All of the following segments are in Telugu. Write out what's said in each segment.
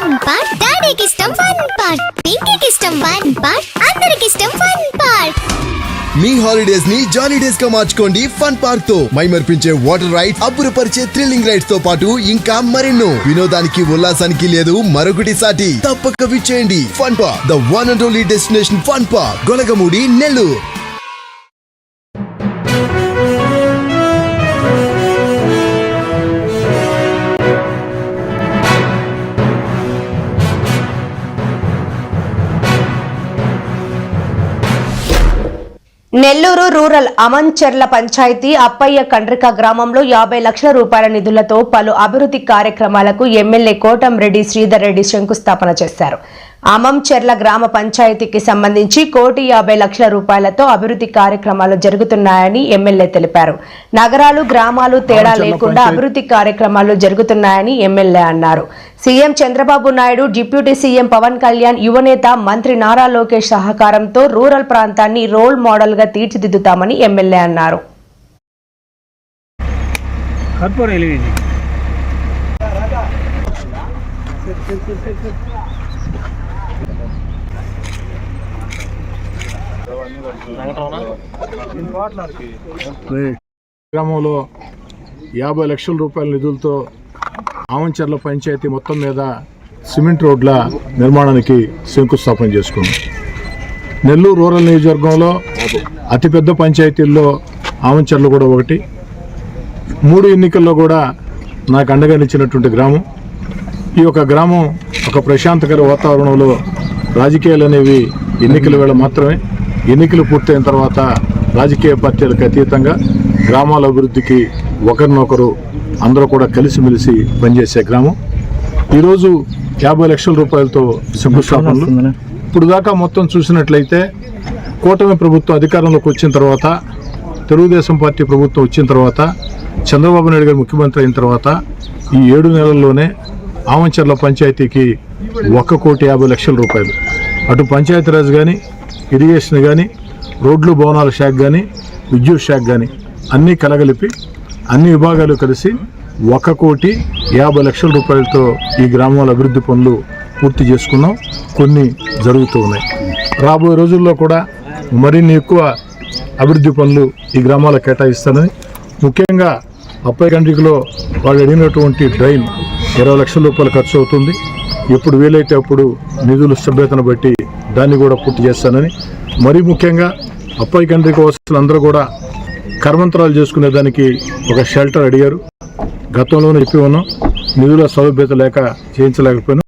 ఫన్ పార్ట్ డాడీకి ఇష్టం ఫన్ పార్ట్ పింకీకి ఇష్టం ఫన్ పార్ట్ అందరికి ఇష్టం ఫన్ పార్ట్ మీ హాలిడేస్ని జాలీ డేస్గా మార్చుకోండి ఫన్ పార్క్తో. మైమర్పించే వాటర్ రైడ్స్ అబ్బురపరిచే థ్రిల్లింగ్ రైడ్స్తో పాటు ఇంకా మరెన్నో. వినోదానికి ఉల్లాసానికి లేదు మరొకటి సాటి. తప్పక విచ్చేయండి. Fun park the one and only destination fun park Golagamudi Nellore. Nellore rural Amancherla panchayat Appayya Kandrika గ్రామంలో యాభై లక్షల రూపాయల నిధులతో పలు అభివృద్ధి కార్యక్రమాలకు ఎమ్మెల్యే కోటం రెడ్డి శ్రీధర్ రెడ్డి శంకుస్థాపన చేశారు. అమంచెర్ల గ్రామ పంచాయతీకి సంబంధించి కోటి యాభై లక్షల రూపాయలతో అభివృద్ధి కార్యక్రమాలు జరుగుతున్నాయని ఎమ్మెల్యే తెలిపారు. నగరాలు గ్రామాలు తేడా లేకుండా అభివృద్ధి కార్యక్రమాలు జరుగుతున్నాయని ఎమ్మెల్యే అన్నారు. CM Chandrababu Naidu deputy CM Pawan Kalyan యువనేత మంత్రి నారా లోకేష్ సహకారంతో రూరల్ ప్రాంతాన్ని రోల్ మోడల్గా తీర్చిదిద్దుతామని ఎమ్మెల్యే అన్నారు. గ్రామంలో యాభై లక్షల రూపాయల నిధులతో ఆమంచర్ల పంచాయతీ మొత్తం మీద సిమెంట్ రోడ్ల నిర్మాణానికి శంకుస్థాపన చేసుకుంది. నెల్లూరు రూరల్ నియోజకవర్గంలో అతిపెద్ద పంచాయతీల్లో ఆమంచర్లు కూడా ఒకటి. మూడు ఎన్నికల్లో కూడా నాకు అండగా నిచ్చినటువంటి గ్రామం. ఈ యొక్క గ్రామం ఒక ప్రశాంతకర వాతావరణంలో రాజకీయాలు అనేవి ఎన్నికల వేళ మాత్రమే. ఎన్నికలు పూర్తయిన తర్వాత రాజకీయ పార్టీలకు అతీతంగా గ్రామాల అభివృద్ధికి ఒకరినొకరు అందరూ కూడా కలిసిమెలిసి పనిచేసే గ్రామం. ఈరోజు యాభై లక్షల రూపాయలతో శంకుస్థాపనలు ఇప్పుడు దాకా మొత్తం చూసినట్లయితే కూటమి ప్రభుత్వం అధికారంలోకి వచ్చిన తర్వాత తెలుగుదేశం పార్టీ ప్రభుత్వం వచ్చిన తర్వాత చంద్రబాబు నాయుడు గారు ముఖ్యమంత్రి అయిన తర్వాత ఈ ఏడు నెలల్లోనే ఆమంచర్ల పంచాయతీకి ఒక కోటి యాభై లక్షల రూపాయలు. అటు పంచాయతీరాజ్ కానీ ఇరిగేషన్ కానీ రోడ్లు భవనాల శాఖ కానీ విద్యుత్ శాఖ కానీ అన్నీ కలగలిపి అన్ని విభాగాలు కలిసి ఒక కోటి యాభై లక్షల రూపాయలతో ఈ గ్రామాల అభివృద్ధి పనులు పూర్తి చేసుకున్నాం. కొన్ని జరుగుతూ ఉన్నాయి. రాబోయే రోజుల్లో కూడా మరిన్ని ఎక్కువ అభివృద్ధి పనులు ఈ గ్రామాలకు కేటాయిస్తానని ముఖ్యంగా అప్పై కండ్రికలో వాళ్ళు అడిగినటువంటి డ్రైన్ ఇరవై లక్షల రూపాయలు ఖర్చు అవుతుంది. ఎప్పుడు వీలైతే అప్పుడు నిధులు సభ్యతను బట్టి దాన్ని కూడా పూర్తి చేస్తానని మరీ ముఖ్యంగా అప్పై కండ్రిక వస్తువులందరూ కూడా కర్మంతరాలు చేసుకునే దానికి ఒక షెల్టర్ అడిగారు. గతంలోనే చెప్పి ఉన్నాం నిధుల సౌలభ్యత లేక చేయించలేకపోయినాం.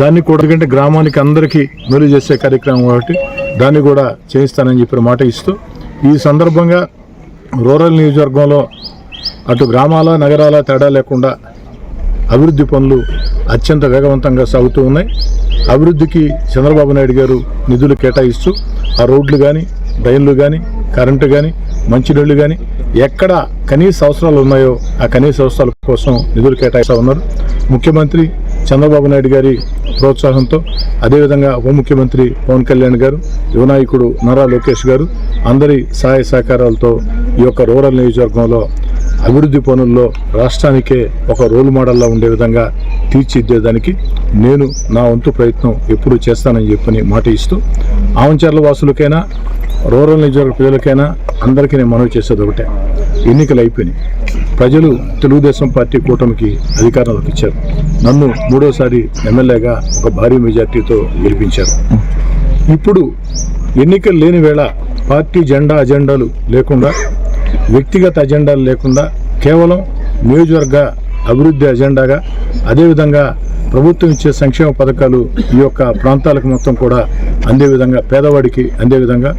దాన్ని కూడా ఎందుకంటే గ్రామానికి అందరికీ మేలు చేసే కార్యక్రమం కాబట్టి దాన్ని కూడా చేయిస్తానని చెప్పిన మాట ఇస్తూ ఈ సందర్భంగా రూరల్ నియోజకవర్గంలో అటు గ్రామాల నగరాల తేడా లేకుండా అభివృద్ధి పనులు అత్యంత వేగవంతంగా సాగుతూ ఉన్నాయి. అభివృద్ధికి చంద్రబాబు నాయుడు గారు నిధులు కేటాయిస్తూ ఆ రోడ్లు కానీ డ్రైన్లు కానీ కరెంటు కానీ మంచినీళ్ళు కానీ ఎక్కడ కనీస అవసరాలు ఉన్నాయో ఆ కనీస అవసరాల కోసం నిధులు కేటాయిస్తూ ఉన్నారు. ముఖ్యమంత్రి చంద్రబాబు నాయుడు గారి ప్రోత్సాహంతో అదేవిధంగా ఉప ముఖ్యమంత్రి పవన్ కళ్యాణ్ గారు యువనాయకుడు నారా లోకేష్ గారు అందరి సహాయ సహకారాలతో ఈ యొక్క రూరల్ నియోజకవర్గంలో అభివృద్ధి పనుల్లో రాష్ట్రానికే ఒక రోల్ మోడల్లా ఉండే విధంగా తీర్చిదిద్దేదానికి నేను నా వంతు ప్రయత్నం ఎప్పుడూ చేస్తానని చెప్పని మాట ఇస్తూ ఆవంచర్ల వాసులకైనా రూరల్ నియోజకవర్గ ప్రజలకైనా అందరికీ నేను మనవి చేసేది ఒకటే. ఎన్నికలు అయిపోయినాయి. ప్రజలు తెలుగుదేశం పార్టీ కూటమికి అధికారంలోకి ఇచ్చారు నన్ను మూడోసారి ఎమ్మెల్యేగా ఒక భారీ మెజార్టీతో గెలిపించారు. ఇప్పుడు ఎన్నికలు లేని వేళ పార్టీ జెండా అజెండాలు లేకుండా వ్యక్తిగత అజెండాలు లేకుండా కేవలం నియోజకవర్గ అభివృద్ధి అజెండాగా అదేవిధంగా ప్రభుత్వం ఇచ్చే సంక్షేమ పథకాలు ఈ యొక్క ప్రాంతాలకు మొత్తం కూడా అందే విధంగా పేదవాడికి అందే విధంగా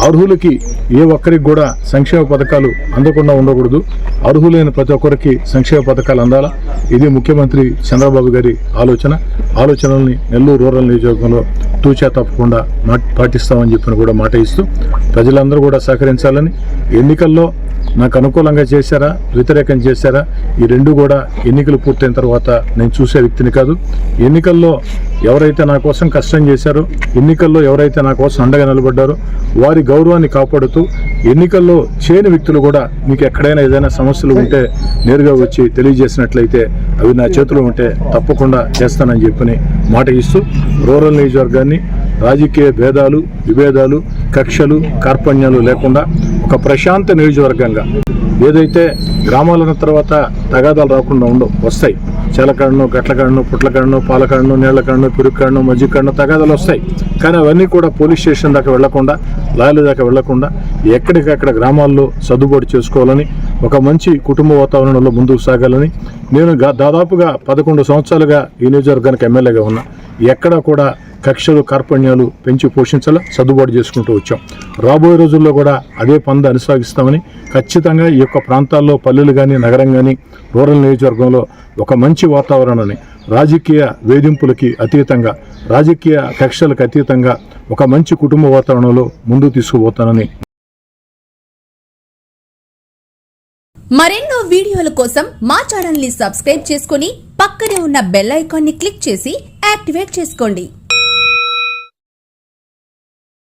అర్హులకి ఏ ఒక్కరికి కూడా సంక్షేమ పథకాలు అందకుండా ఉండకూడదు. అర్హులైన ప్రతి ఒక్కరికి సంక్షేమ పథకాలు అందాలా? ఇది ముఖ్యమంత్రి చంద్రబాబు గారి ఆలోచన. ఆలోచనల్ని నెల్లూరు రూరల్ నియోజకవర్గంలో తూచా తప్పకుండా మా పాటిస్తామని చెప్పిన కూడా మాట ఇస్తూ ప్రజలందరూ కూడా సహకరించాలని. ఎన్నికల్లో నాకు అనుకూలంగా చేశారా? వ్యతిరేకం చేశారా? ఈ రెండు కూడా ఎన్నికలు పూర్తయిన తర్వాత నేను చూసే వ్యక్తిని కాదు. ఎన్నికల్లో ఎవరైతే నా కోసం కష్టం చేశారో ఎన్నికల్లో ఎవరైతే నా కోసం అండగా నిలబడ్డారో వారి గౌరవాన్ని కాపాడుతూ ఎన్నికల్లో చేయని వ్యక్తులు కూడా మీకు ఎక్కడైనా ఏదైనా సమస్యలు ఉంటే నేరుగా వచ్చి తెలియజేసినట్లయితే అవి నా చేతిలో ఉంటే తప్పకుండా చేస్తానని చెప్పని మాట ఇస్తూ రూరల్ నియోజకవర్గాన్ని రాజకీయ భేదాలు విభేదాలు కక్షలు కార్పణ్యాలు లేకుండా ఒక ప్రశాంత నియోజకవర్గంగా ఏదైతే గ్రామాలన్న తర్వాత తగాదాలు రాకుండా ఉండవు వస్తాయి. చెలకడను గట్లకడను పుట్లకడను పాలకాడను నీళ్ళకడను పెరుక్కాడను మజ్జిగకడను తగాదాలు వస్తాయి. కానీ అవన్నీ కూడా పోలీస్ స్టేషన్ దాకా వెళ్ళకుండా లాయల దాకా వెళ్ళకుండా ఎక్కడికక్కడ గ్రామాల్లో సర్దుబాటు చేసుకోవాలని ఒక మంచి కుటుంబ వాతావరణంలో ముందుకు సాగాలని నేను దాదాపుగా పదకొండు సంవత్సరాలుగా ఈ నియోజకవర్గానికి ఎమ్మెల్యేగా ఉన్నా. ఎక్కడా కూడా కక్షలు కార్పణ్యాలు పెంచి పోషించాల? సర్దుబాటు చేసుకుంటూ వచ్చాం. రాబోయే రోజుల్లో కూడా అదే పంద అనుసాగిస్తామని ఖచ్చితంగా ఈ యొక్క ప్రాంతాల్లో పల్లెలు కానీ నగరం కానీ రూరల్ నియోజకవర్గంలో ఒక మంచి వాతావరణాన్ని రాజకీయ వేధింపులకి అతీతంగా రాజకీయ కక్షలకు అతీతంగా ఒక మంచి కుటుంబ వాతావరణంలో ముందుకు తీసుకుపోతానని మరెన్నో వీడియోల కోసం మా ఛానల్ని సబ్స్క్రైబ్ చేసుకుని పక్కనే ఉన్న బెల్ ఐకాన్ని క్లిక్ చేసి యాక్టివేట్ చేసుకోండి.